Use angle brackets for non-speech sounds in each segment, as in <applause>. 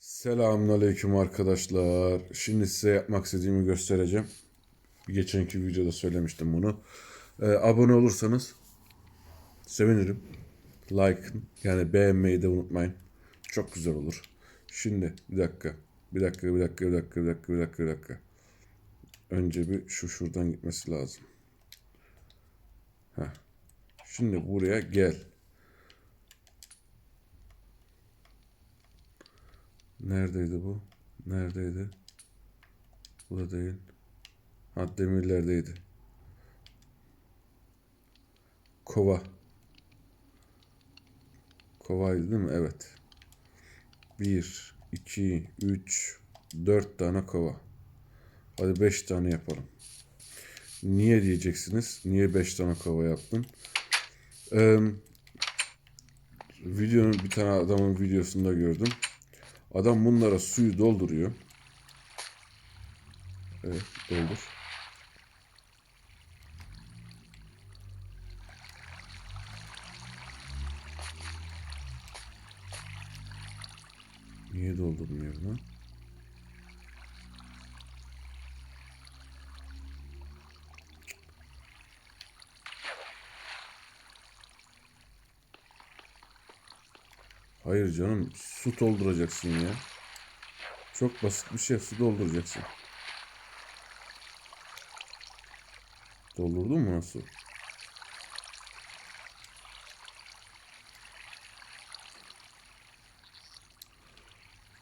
Selamünaleyküm arkadaşlar. Şimdi size yapmak istediğimi göstereceğim. Geçenki videoda söylemiştim bunu. Ee, abone olursanız sevinirim. Like yani beğenmeyi de unutmayın. Çok güzel olur. Şimdi bir dakika. Bir dakika, bir dakika, bir dakika, bir dakika, bir dakika, bir dakika. Önce bir şu şuradan gitmesi lazım. Heh. Şimdi buraya gel. Neredeydi bu? Neredeydi? Bu da değil. Ha demirlerdeydi. Kova. Kovaydı değil mi? Evet. Bir, iki, üç, dört tane kova. Hadi beş tane yapalım. Niye diyeceksiniz? Niye beş tane kova yaptın? Ee, videonun bir tane adamın videosunda gördüm. Adam bunlara suyu dolduruyor. Evet, doldur. Niye doldurmuyor lan? Hayır canım, su dolduracaksın ya. Çok basit bir şey, su dolduracaksın. Doldurdun mu nasıl?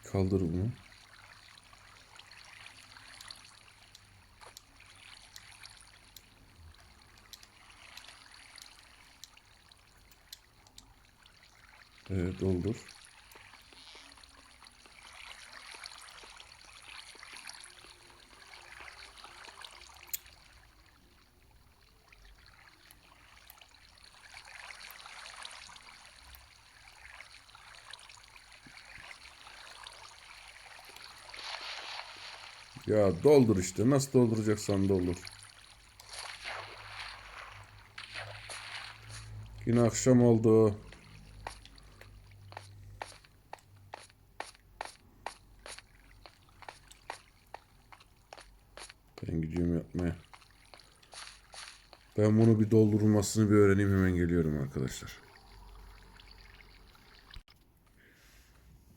Kaldır bunu. Evet doldur. Ya doldur işte. Nasıl dolduracaksan doldur. Yine akşam oldu. Ben gidiyorum yapmaya. Ben bunu bir doldurulmasını bir öğreneyim hemen geliyorum arkadaşlar.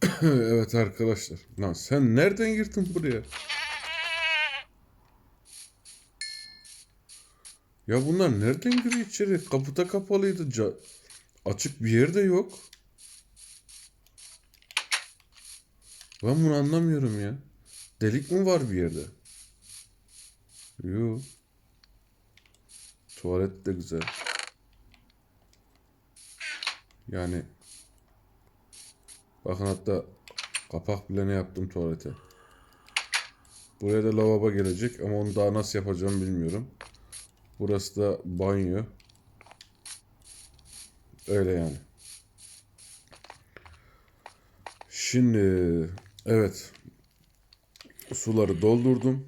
<coughs> evet arkadaşlar. Lan sen nereden girdin buraya? Ya bunlar nereden giriyor içeri? Kapıda kapalıydı. Ca- Açık bir yer de yok. Ben bunu anlamıyorum ya. Delik mi var bir yerde? Yok. Tuvalet de güzel. Yani bakın hatta kapak bile ne yaptım tuvalete. Buraya da lavabo gelecek ama onu daha nasıl yapacağım bilmiyorum. Burası da banyo. Öyle yani. Şimdi evet suları doldurdum.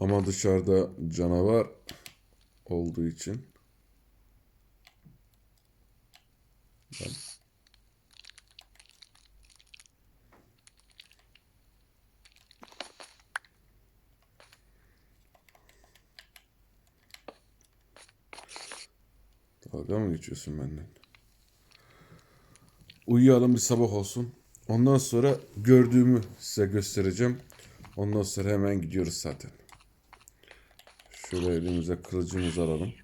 Ama dışarıda canavar olduğu için ben Dalga mı geçiyorsun benden? Uyuyalım bir sabah olsun. Ondan sonra gördüğümü size göstereceğim. Ondan sonra hemen gidiyoruz zaten. Şöyle elimize kılıcımızı alalım.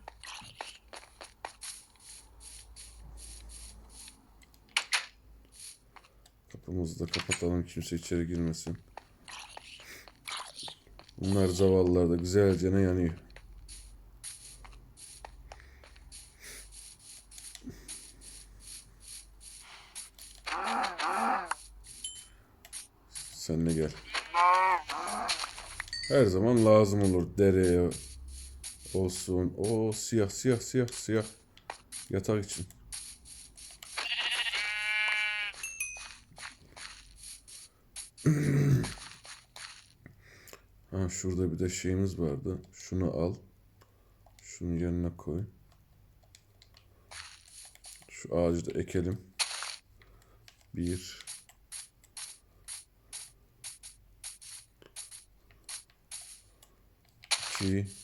Kapımızı da kapatalım kimse içeri girmesin. Bunlar zavallılar da güzelce ne yanıyor. Sen de gel. Her zaman lazım olur dereye olsun. O siyah siyah siyah siyah. Yatak için. <clears throat> ha şurada bir de şeyimiz vardı. Şunu al. Şunu yanına koy. Şu ağacı da ekelim. Bir. İki.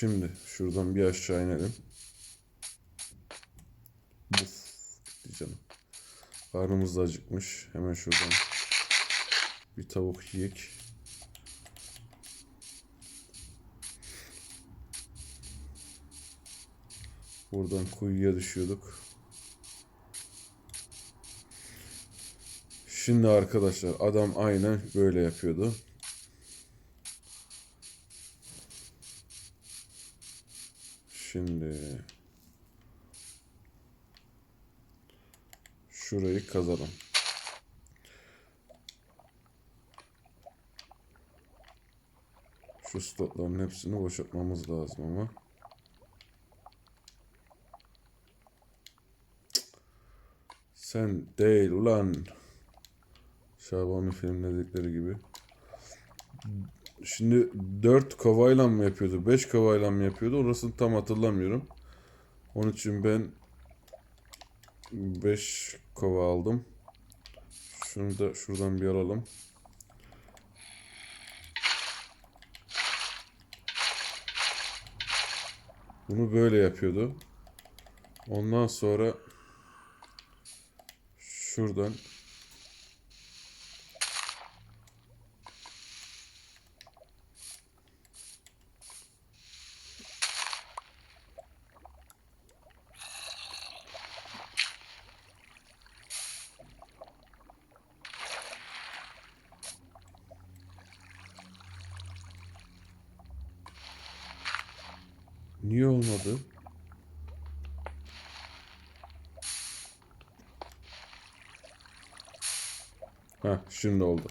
Şimdi şuradan bir aşağı inelim. Buf gitti canım. Karnımız da acıkmış. Hemen şuradan bir tavuk yiyek. Buradan kuyuya düşüyorduk. Şimdi arkadaşlar adam aynen böyle yapıyordu. Şimdi şurayı kazalım. Şu slotların hepsini boşaltmamız lazım ama. Sen değil ulan. Şaban'ın filmledikleri gibi. Şimdi 4 kovayla mı yapıyordu? 5 kovayla mı yapıyordu? Orasını tam hatırlamıyorum. Onun için ben 5 kova aldım. Şunu da şuradan bir alalım. Bunu böyle yapıyordu. Ondan sonra şuradan Niye olmadı? Ha, şimdi oldu.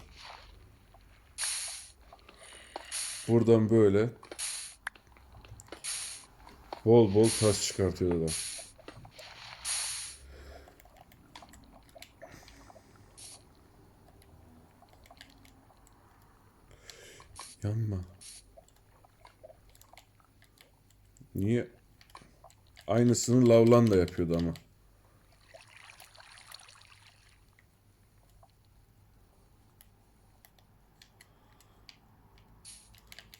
Buradan böyle bol bol taş çıkartıyor adam. Yanma. Niye? Aynısını Lavlan da yapıyordu ama.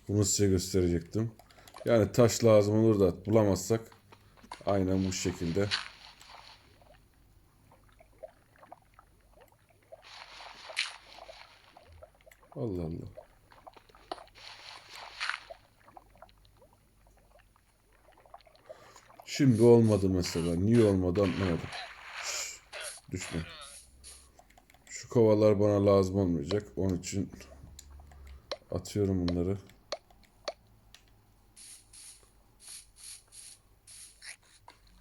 Bunu size gösterecektim. Yani taş lazım olur da bulamazsak aynen bu şekilde. Allah Allah. Şimdi olmadı mesela. Niye olmadı anlamadım. Düşme. Şu kovalar bana lazım olmayacak. Onun için atıyorum bunları.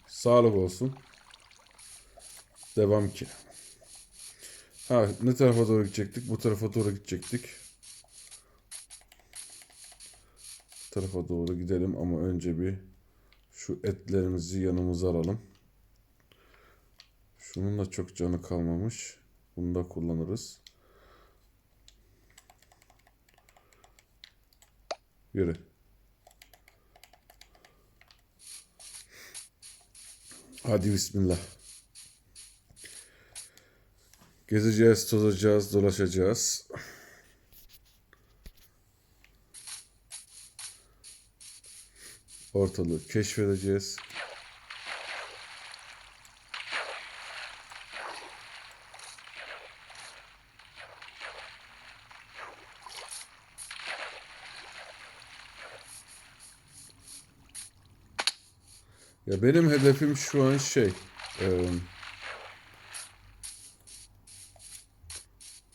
Sağlık olsun. Devam ki. Ha ne tarafa doğru gidecektik? Bu tarafa doğru gidecektik. Bu tarafa doğru gidelim ama önce bir şu etlerimizi yanımıza alalım. Şunun da çok canı kalmamış. Bunu da kullanırız. Yürü. Hadi bismillah. Gezeceğiz, tozacağız, dolaşacağız. Ortalığı keşfedeceğiz. Ya benim hedefim şu an şey,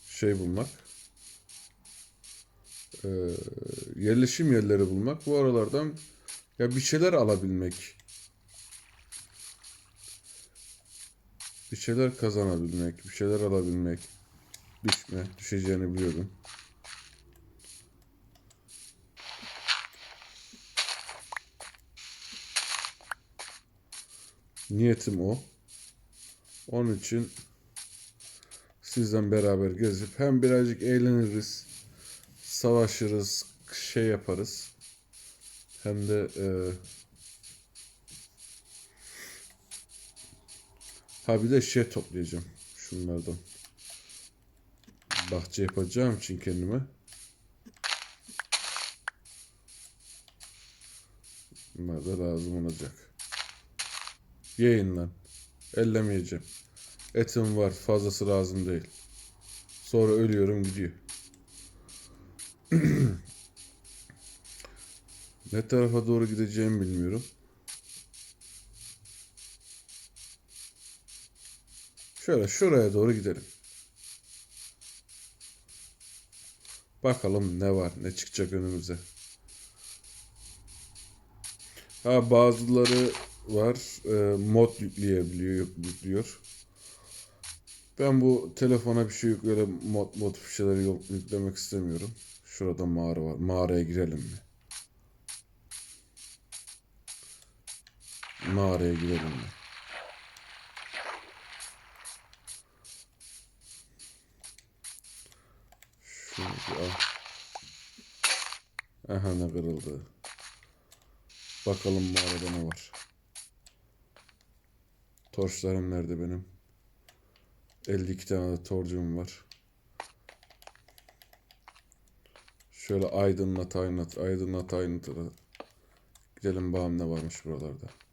şey bulmak. Yerleşim yerleri bulmak. Bu aralardan ya bir şeyler alabilmek. Bir şeyler kazanabilmek, bir şeyler alabilmek. Düşme, düşeceğini biliyordum. Niyetim o. Onun için sizden beraber gezip hem birazcık eğleniriz, savaşırız, şey yaparız. Hem de e, ha bir de şey toplayacağım şunlardan. Bahçe yapacağım için kendime. Bunlar da lazım olacak. Yiyin lan. Ellemeyeceğim. Etim var. Fazlası lazım değil. Sonra ölüyorum gidiyor. <clears throat> ne tarafa doğru gideceğimi bilmiyorum. Şöyle şuraya doğru gidelim. Bakalım ne var, ne çıkacak önümüze. Ha bazıları var, e, mod yükleyebiliyor, yüklüyor. Ben bu telefona bir şey yük, öyle mod mod bir şeyler yüklemek istemiyorum. Şurada mağara var. Mağaraya girelim mi? Mağaraya girelim mi? Bir al. Aha ne kırıldı. Bakalım mağarada ne var. Torçlarım nerede benim? 52 tane de torcum var. Şöyle aydınlat aydınlat aydınlat aydınlat. Gidelim bakalım ne varmış buralarda.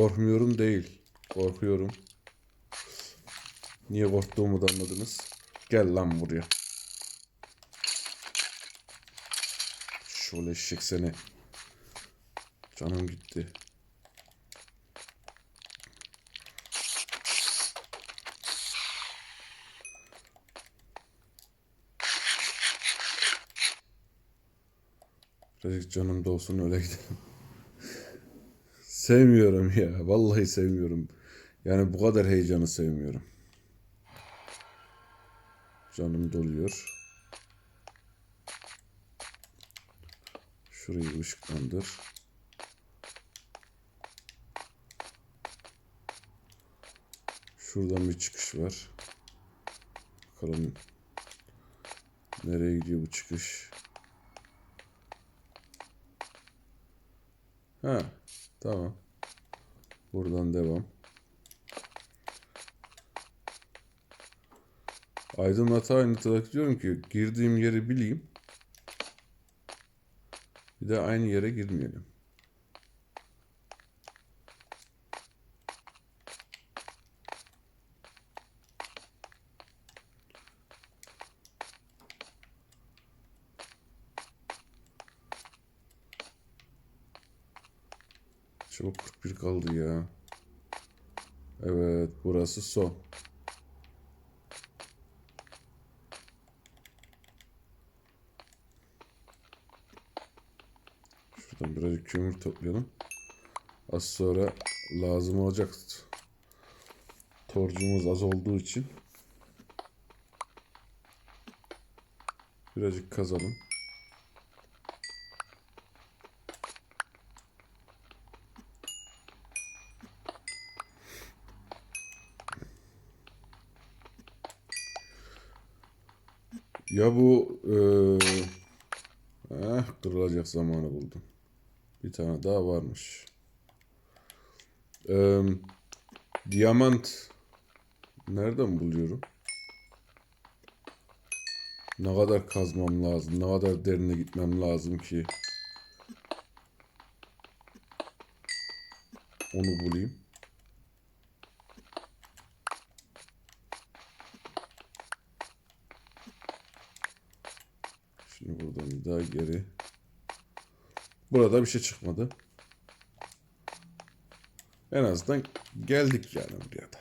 Korkmuyorum değil. Korkuyorum. Niye korktuğumu da anladınız. Gel lan buraya. Şöyle eşek seni. Canım gitti. Birazcık canım da olsun öyle gidelim. Sevmiyorum ya. Vallahi sevmiyorum. Yani bu kadar heyecanı sevmiyorum. Canım doluyor. Şurayı ışıklandır. Şuradan bir çıkış var. Bakalım nereye gidiyor bu çıkış. Ha, tamam. Buradan devam. Aydınlat'a aydınlatarak diyorum ki girdiğim yeri bileyim. Bir de aynı yere girmeyelim. Kaldı ya. Evet burası son. Şuradan birazcık kömür toplayalım. Az sonra lazım olacak. Torcumuz az olduğu için. Birazcık kazalım. Ya bu eee eh, kırılacak zamanı buldum. Bir tane daha varmış. Eee diamant nereden buluyorum? Ne kadar kazmam lazım? Ne kadar derine gitmem lazım ki onu bulayım. Şimdi buradan bir daha geri. Burada bir şey çıkmadı. En azından geldik yani buraya da.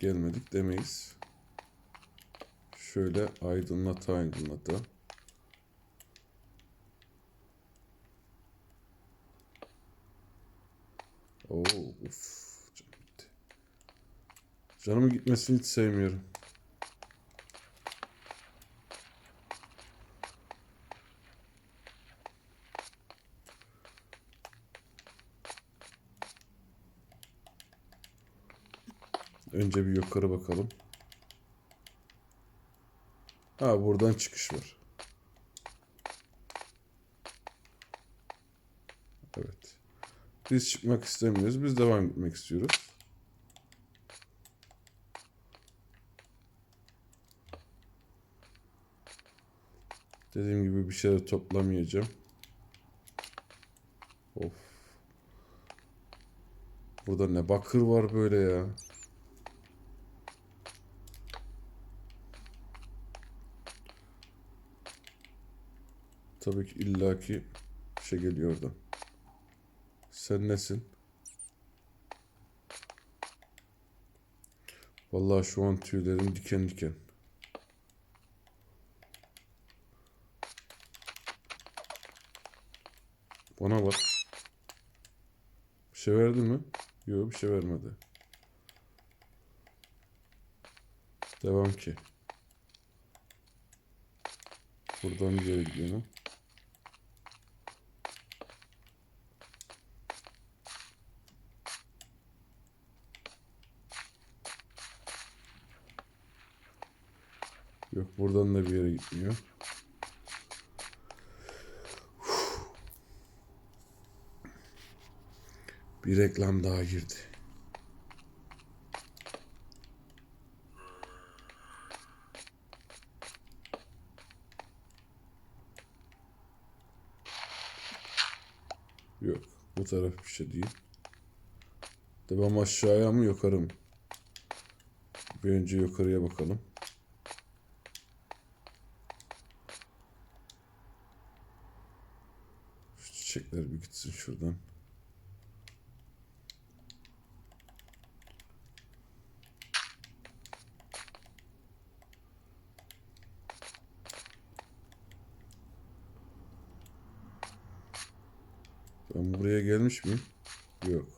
Gelmedik demeyiz. Şöyle aydınlata aydınlata. Oo, uf, canım gitti. Canımın gitmesini hiç sevmiyorum. Önce bir yukarı bakalım. Ha buradan çıkış var. Evet. Biz çıkmak istemiyoruz. Biz devam etmek istiyoruz. Dediğim gibi bir şeyler toplamayacağım. Of. Burada ne bakır var böyle ya. Tabii ki illaki şey geliyor oradan. Sen nesin? Vallahi şu an tüylerim diken diken. Bana bak. Bir şey verdi mi? Yok bir şey vermedi. Devam ki. Buradan bir yere gidiyorum. Buradan da bir yere gitmiyor. Bir reklam daha girdi. Yok. Bu taraf bir şey değil. Devam aşağıya mı yukarı mı? Bir önce yukarıya bakalım. Şu çiçekler bir gitsin şuradan. Ben buraya gelmiş miyim? Yok.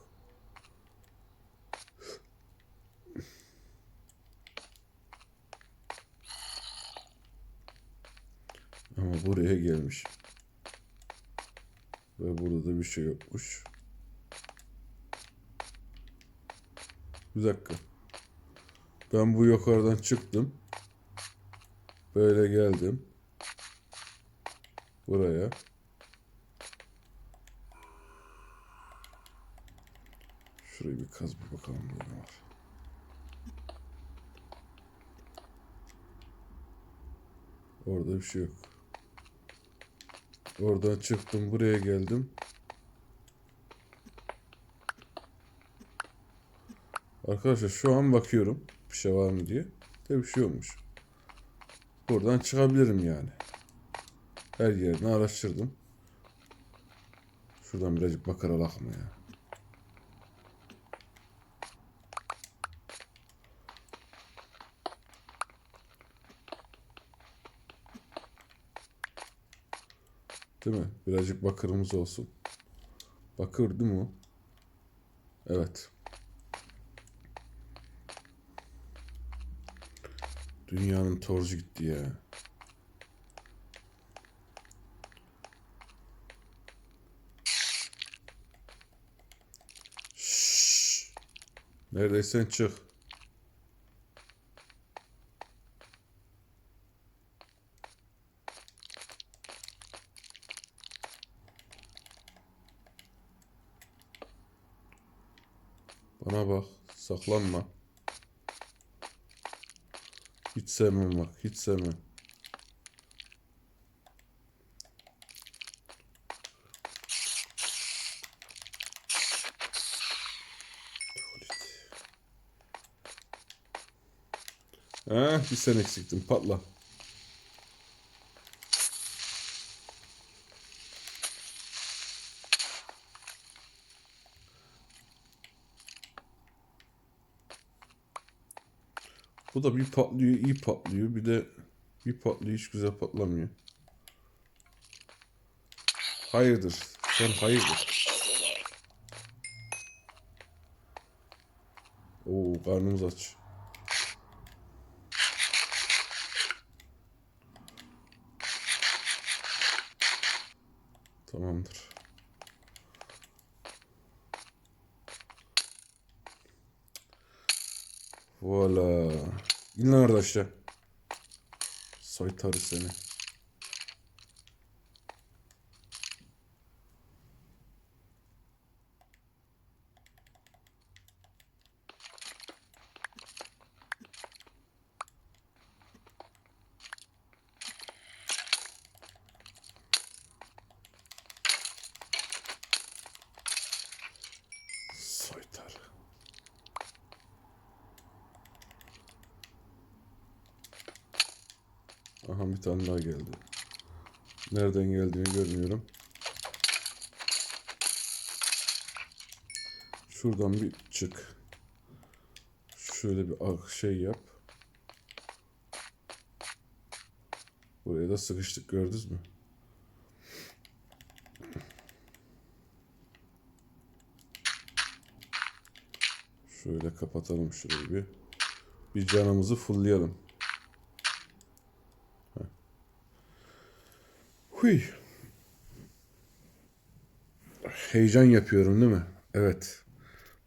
Ama buraya gelmiş. Ve burada da bir şey yokmuş. Bir dakika. Ben bu yukarıdan çıktım. Böyle geldim. Buraya. Şurayı bir kaz bir bakalım burada var. Orada bir şey yok. Oradan çıktım buraya geldim. Arkadaşlar şu an bakıyorum bir şey var mı diye. De bir şey olmuş. Buradan çıkabilirim yani. Her yerini araştırdım. Şuradan birazcık bakarak mı ya? Değil mi? Birazcık bakırımız olsun. Bakır değil mi? Evet. Dünyanın torcu gitti ya. Şşş. Neredeysen çık. Bana bak. Saklanma. Hiç sevmem bak. Hiç sevmem. Ha, bir sen eksiktin. Patla. Bu da bir patlıyor, iyi patlıyor. Bir de bir patlıyor, hiç güzel patlamıyor. Hayırdır? Sen hayırdır? Oo, karnımız aç. Tamamdır. Voila. İn lan orada aşağı. Soytarı seni. Aha bir tane daha geldi. Nereden geldiğini görmüyorum. Şuradan bir çık. Şöyle bir ak- şey yap. Buraya da sıkıştık gördünüz mü? Şöyle kapatalım şurayı bir. Bir canımızı fulllayalım. Huy. Heyecan yapıyorum değil mi? Evet.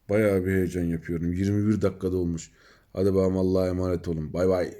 Bayağı bir heyecan yapıyorum. 21 dakikada olmuş. Hadi bakalım Allah'a emanet olun. Bay bay.